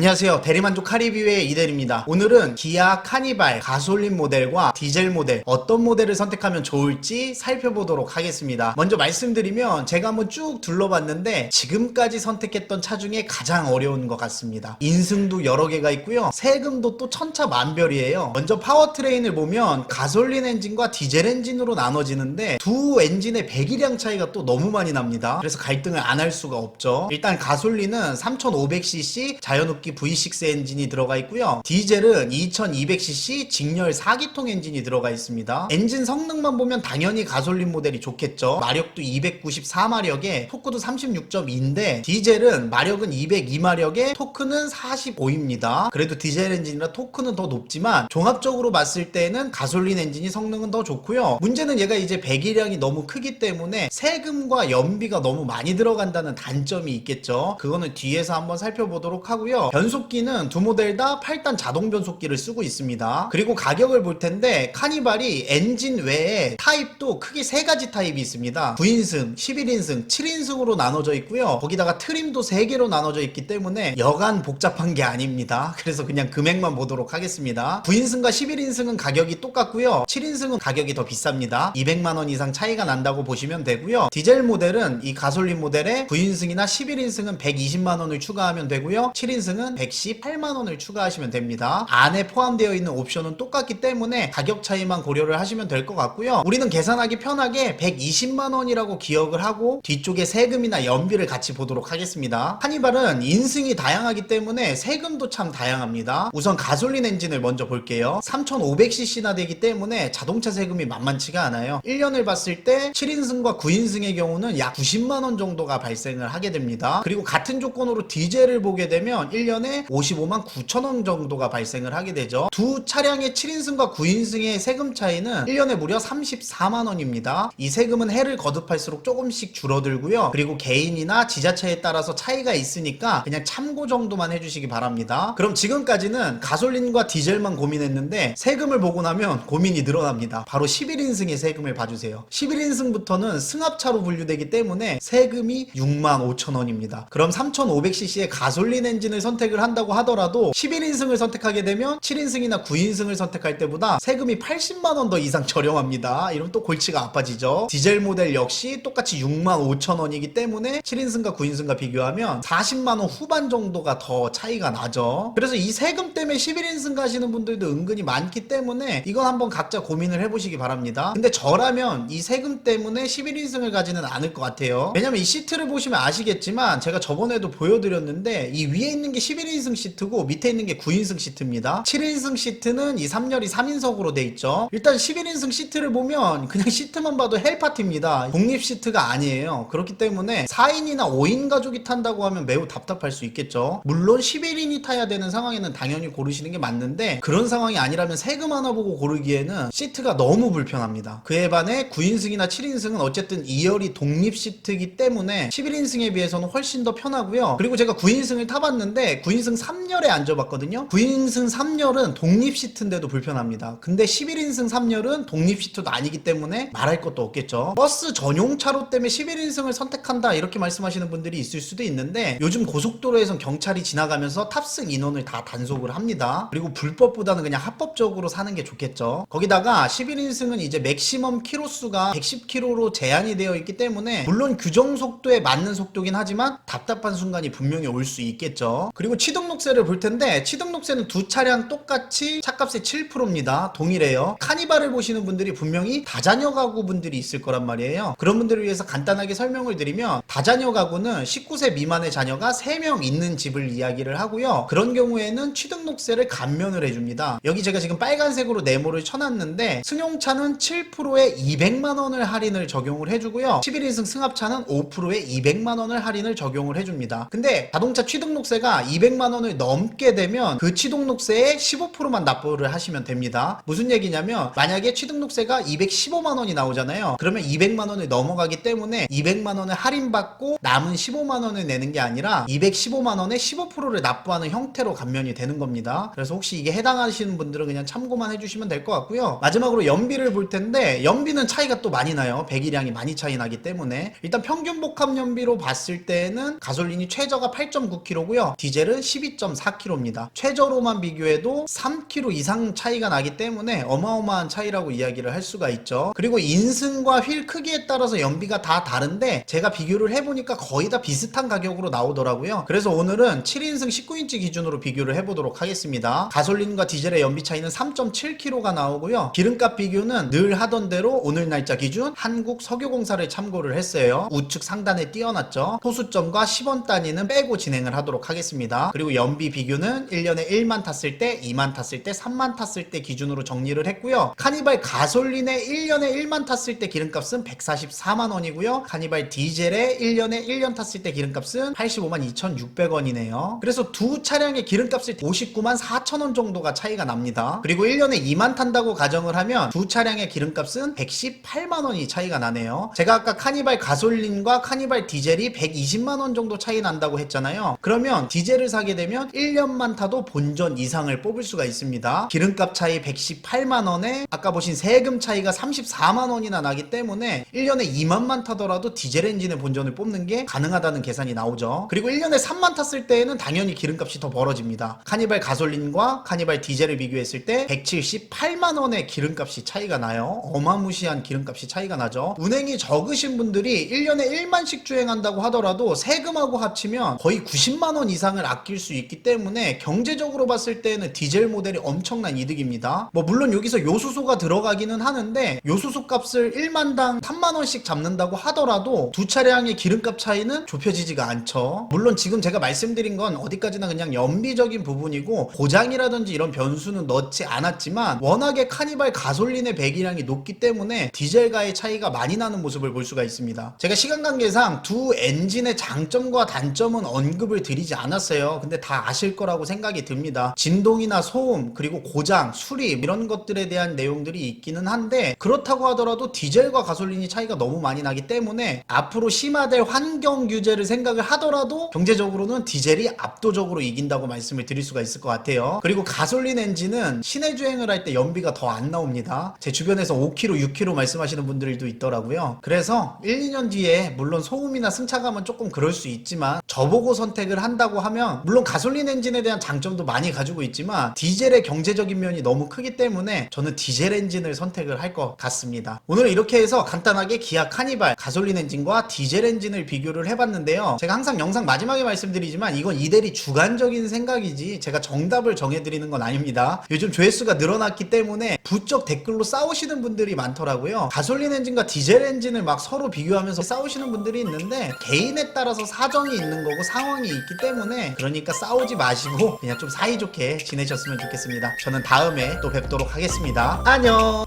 안녕하세요. 대리만족 카리뷰의 이대리입니다. 오늘은 기아 카니발 가솔린 모델과 디젤 모델 어떤 모델을 선택하면 좋을지 살펴보도록 하겠습니다. 먼저 말씀드리면 제가 한번 쭉 둘러봤는데 지금까지 선택했던 차 중에 가장 어려운 것 같습니다. 인승도 여러 개가 있고요. 세금도 또 천차만별이에요. 먼저 파워트레인을 보면 가솔린 엔진과 디젤 엔진으로 나눠지는데 두 엔진의 배기량 차이가 또 너무 많이 납니다. 그래서 갈등을 안 할 수가 없죠. 일단 가솔린은 3500cc 자연흡기 V6 엔진이 들어가 있고요. 디젤은 2200cc 직렬 4기통 엔진이 들어가 있습니다. 엔진 성능만 보면 당연히 가솔린 모델이 좋겠죠. 마력도 294마력에 토크도 36.2인데 디젤은 마력은 202마력에 토크는 45입니다. 그래도 디젤 엔진이라 토크는 더 높지만 종합적으로 봤을 때는 가솔린 엔진이 성능은 더 좋고요. 문제는 얘가 이제 배기량이 너무 크기 때문에 세금과 연비가 너무 많이 들어간다는 단점이 있겠죠. 그거는 뒤에서 한번 살펴보도록 하고요. 변속기는 두 모델 다 8단 자동 변속기를 쓰고 있습니다. 그리고 가격을 볼 텐데 카니발이 엔진 외에 타입도 크게 세 가지 타입이 있습니다. 9인승, 11인승, 7인승으로 나눠져 있고요. 거기다가 트림도 3개로 나눠져 있기 때문에 여간 복잡한 게 아닙니다. 그래서 그냥 금액만 보도록 하겠습니다. 9인승과 11인승은 가격이 똑같고요. 7인승은 가격이 더 비쌉니다. 200만 원 이상 차이가 난다고 보시면 되고요. 디젤 모델은 이 가솔린 모델에 9인승이나 11인승은 120만 원을 추가하면 되고요. 7인승은 118만 원을 추가하시면 됩니다. 안에 포함되어 있는 옵션은 똑같기 때문에 가격 차이만 고려를 하시면 될 것 같고요. 우리는 계산하기 편하게 120만 원이라고 기억을 하고 뒤쪽에 세금이나 연비를 같이 보도록 하겠습니다. 카니발은 인승이 다양하기 때문에 세금도 참 다양합니다. 우선 가솔린 엔진을 먼저 볼게요. 3500cc나 되기 때문에 자동차 세금이 만만치가 않아요. 1년을 봤을 때 7인승과 9인승의 경우는 약 90만 원 정도가 발생을 하게 됩니다. 그리고 같은 조건으로 디젤을 보게 되면 1년 에 55만 9천 원 정도가 발생을 하게 되죠. 두 차량의 7인승과 9인승의 세금 차이는 1년에 무려 34만 원입니다. 이 세금은 해를 거듭할수록 조금씩 줄어들고요. 그리고 개인이나 지자체에 따라서 차이가 있으니까 그냥 참고 정도만 해주시기 바랍니다. 그럼 지금까지는 가솔린과 디젤만 고민했는데 세금을 보고 나면 고민이 늘어납니다. 바로 11인승의 세금을 봐주세요. 11인승부터는 승합차로 분류되기 때문에 세금이 6만 5천 원입니다. 그럼 3,500cc의 가솔린 엔진을 선택 을 한다고 하더라도 11인승을 선택하게 되면 7인승이나 9인승을 선택할 때보다 세금이 80만 원 더 이상 저렴합니다. 이러면 또 골치가 아파지죠. 디젤 모델 역시 똑같이 6만 5천 원이기 때문에 7인승과 9인승과 비교하면 40만 원 후반 정도가 더 차이가 나죠. 그래서 이 세금 때문에 11인승 가시는 분들도 은근히 많기 때문에 이건 한번 각자 고민을 해보시기 바랍니다. 근데 저라면 이 세금 때문에 11인승을 가지는 않을 것 같아요. 왜냐면 이 시트를 보시면 아시겠지만 제가 저번에도 보여드렸는데 이 위에 있는 게 11인승 시트고 밑에 있는 게 9인승 시트입니다. 7인승 시트는 이 3열이 3인석으로 돼 있죠. 일단 11인승 시트를 보면 그냥 시트만 봐도 헬파티입니다. 독립 시트가 아니에요. 그렇기 때문에 4인이나 5인 가족이 탄다고 하면 매우 답답할 수 있겠죠. 물론 11인이 타야 되는 상황에는 당연히 고르시는 게 맞는데 그런 상황이 아니라면 세금 하나 보고 고르기에는 시트가 너무 불편합니다. 그에 반해 9인승이나 7인승은 어쨌든 2열이 독립 시트이기 때문에 11인승에 비해서는 훨씬 더 편하고요. 그리고 제가 9인승을 타봤는데 9인승 3열에 앉아봤거든요. 9인승 3열은 독립 시트인데도 불편합니다. 근데 11인승 3열은 독립 시트도 아니기 때문에 말할 것도 없겠죠. 버스 전용 차로 때문에 11인승을 선택한다 이렇게 말씀하시는 분들이 있을 수도 있는데 요즘 고속도로에선 경찰이 지나가면서 탑승 인원을 다 단속을 합니다. 그리고 불법보다는 그냥 합법적으로 사는 게 좋겠죠. 거기다가 11인승은 이제 맥시멈 키로수가 110km로 제한이 되어 있기 때문에 물론 규정 속도에 맞는 속도긴 하지만 답답한 순간이 분명히 올 수 있겠죠. 그리고 취등록세를 볼 텐데 취등록세는 두 차량 똑같이 차값의 7%입니다. 동일해요. 카니발을 보시는 분들이 분명히 다자녀 가구 분들이 있을 거란 말이에요. 그런 분들을 위해서 간단하게 설명을 드리면 다자녀 가구는 19세 미만의 자녀가 3명 있는 집을 이야기를 하고요. 그런 경우에는 취등록세를 감면을 해줍니다. 여기 제가 지금 빨간색으로 네모를 쳐놨는데 승용차는 7%에 200만 원을 할인을 적용을 해주고요. 11인승 승합차는 5%에 200만 원을 할인을 적용을 해줍니다. 근데 자동차 취등록세가 200만 원을 넘게 되면 그 취등록세의 15%만 납부를 하시면 됩니다. 무슨 얘기냐면 만약에 취등록세가 215만 원이 나오잖아요. 그러면 200만 원을 넘어가기 때문에 200만 원을 할인받고 남은 15만 원을 내는 게 아니라 215만 원에 15%를 납부하는 형태로 감면이 되는 겁니다. 그래서 혹시 이게 해당하시는 분들은 그냥 참고만 해주시면 될 것 같고요. 마지막으로 연비를 볼 텐데 연비는 차이가 또 많이 나요. 배기량이 많이 차이 나기 때문에 일단 평균 복합 연비로 봤을 때는 가솔린이 최저가 8.9km고요. 디젤은 디젤은 12.4km입니다. 최저로만 비교해도 3km 이상 차이가 나기 때문에 어마어마한 차이라고 이야기를 할 수가 있죠. 그리고 인승과 휠 크기에 따라서 연비가 다 다른데 제가 비교를 해보니까 거의 다 비슷한 가격으로 나오더라고요. 그래서 오늘은 7인승 19인치 기준으로 비교를 해보도록 하겠습니다. 가솔린과 디젤의 연비 차이는 3.7km가 나오고요. 기름값 비교는 늘 하던 대로 오늘 날짜 기준 한국 석유공사를 참고를 했어요. 우측 상단에 띄워놨죠. 호수점과 10원 단위는 빼고 진행을 하도록 하겠습니다. 그리고 연비 비교는 1년에 1만 탔을 때, 2만 탔을 때, 3만 탔을 때 기준으로 정리를 했고요. 카니발 가솔린에 1년에 1만 탔을 때 기름값은 144만 원이고요. 카니발 디젤에 1년에 1년 탔을 때 기름값은 85만 2,600원이네요. 그래서 두 차량의 기름값을 59만 4천 원 정도가 차이가 납니다. 그리고 1년에 2만 탄다고 가정을 하면 두 차량의 기름값은 118만 원이 차이가 나네요. 제가 아까 카니발 가솔린과 카니발 디젤이 120만 원 정도 차이 난다고 했잖아요. 그러면 디젤을 사게 되면 1년만 타도 본전 이상을 뽑을 수가 있습니다. 기름값 차이 118만 원에 아까 보신 세금 차이가 34만 원이나 나기 때문에 1년에 2만만 타더라도 디젤 엔진의 본전을 뽑는 게 가능하다는 계산이 나오죠. 그리고 1년에 3만 탔을 때에는 당연히 기름값이 더 벌어집니다. 카니발 가솔린과 카니발 디젤을 비교했을 때 178만 원의 기름값이 차이가 나요. 어마무시한 기름값이 차이가 나죠. 운행이 적으신 분들이 1년에 1만씩 주행한다고 하더라도 세금하고 합치면 거의 90만 원 이상을 아낄 수 있기 때문에 경제적으로 봤을 때는 디젤 모델이 엄청난 이득입니다. 뭐 물론 여기서 요소수가 들어가기는 하는데 요소수 값을 1만당 3만 원씩 잡는다고 하더라도 두 차량의 기름값 차이는 좁혀지지가 않죠. 물론 지금 제가 말씀드린 건 어디까지나 그냥 연비적인 부분이고 고장이라든지 이런 변수는 넣지 않았지만 워낙에 카니발 가솔린의 배기량이 높기 때문에 디젤과의 차이가 많이 나는 모습을 볼 수가 있습니다. 제가 시간 관계상 두 엔진의 장점과 단점은 언급을 드리지 않았어요. 근데 다 아실 거라고 생각이 듭니다. 진동이나 소음 그리고 고장, 수리 이런 것들에 대한 내용들이 있기는 한데 그렇다고 하더라도 디젤과 가솔린이 차이가 너무 많이 나기 때문에 앞으로 심화될 환경 규제를 생각을 하더라도 경제적으로는 디젤이 압도적으로 이긴다고 말씀을 드릴 수가 있을 것 같아요. 그리고 가솔린 엔진은 시내 주행을 할 때 연비가 더 안 나옵니다. 제 주변에서 5km, 6km 말씀하시는 분들도 있더라고요. 그래서 1, 2년 뒤에 물론 소음이나 승차감은 조금 그럴 수 있지만 저보고 선택을 한다고 하면 물론 가솔린 엔진에 대한 장점도 많이 가지고 있지만 디젤의 경제적인 면이 너무 크기 때문에 저는 디젤 엔진을 선택을 할 것 같습니다. 오늘은 이렇게 해서 간단하게 기아 카니발 가솔린 엔진과 디젤 엔진을 비교를 해봤는데요. 제가 항상 영상 마지막에 말씀드리지만 이건 이대리 주관적인 생각이지 제가 정답을 정해드리는 건 아닙니다. 요즘 조회수가 늘어났기 때문에 부쩍 댓글로 싸우시는 분들이 많더라고요. 가솔린 엔진과 디젤 엔진을 막 서로 비교하면서 싸우시는 분들이 있는데 개인에 따라서 사정이 있는 거고 상황이 있기 때문에 그러니까 싸우지 마시고 그냥 좀 사이좋게 지내셨으면 좋겠습니다. 저는 다음에 또 뵙도록 하겠습니다. 안녕!